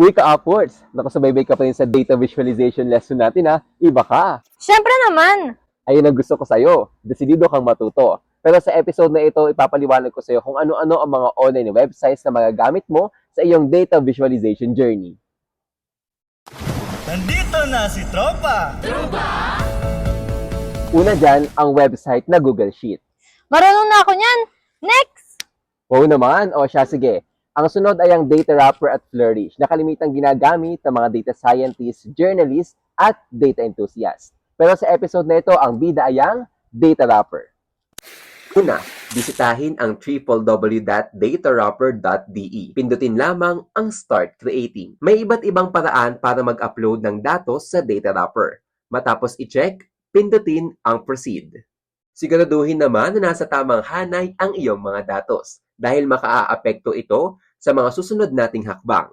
Uy, ka-upwards! Nakasubaybay ka pa rin sa data visualization lesson natin ha. Iba ka! Siyempre naman! Ayun ang gusto ko sa'yo. Desidido kang matuto. Pero sa episode na ito, ipapaliwanag ko sa'yo kung ano-ano ang mga online websites na magagamit mo sa iyong data visualization journey. Nandito na si Tropa! Una dyan, ang website na Google Sheet. Marunong na ako niyan! Next! Oo naman. O siya, sige. Ang sunod ay ang data wrapper at flourish na kalimitang ginagamit ng mga data scientists, journalists, at data enthusiasts. Pero sa episode na ito, ang bida ay ang data wrapper. Una, bisitahin ang www.datawrapper.de. Pindutin lamang ang Start Creating. May iba't ibang paraan para mag-upload ng datos sa data wrapper. Matapos i-check, pindutin ang Proceed. Siguraduhin naman na nasa tamang hanay ang iyong mga datos dahil makaaapekto ito sa mga susunod nating hakbang.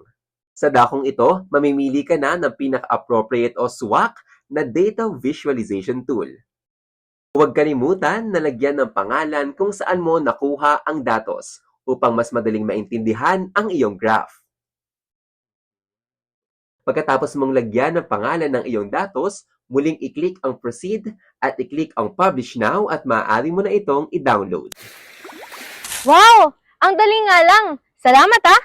Sa dakong ito, mamimili ka na ng pinaka-appropriate o swak na data visualization tool. Huwag kalimutan na lagyan ng pangalan kung saan mo nakuha ang datos upang mas madaling maintindihan ang iyong graph. Pagkatapos mong lagyan ng pangalan ng iyong datos, muling i-click ang Proceed at i-click ang Publish Now at maaari mo na itong i-download. Wow! Ang dali nga lang! Salamat ah!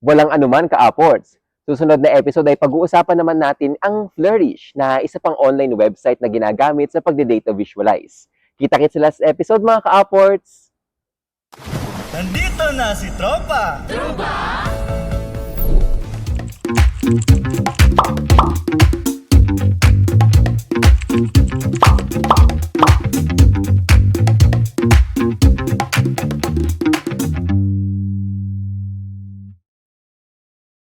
Walang anuman ka-upwards. Susunod na episode ay pag-uusapan naman natin ang Flourish na isa pang online website na ginagamit sa pagde-data visualize. Kita-kits sa last episode mga ka-upwards! Nandito na si Tropa! Tropa!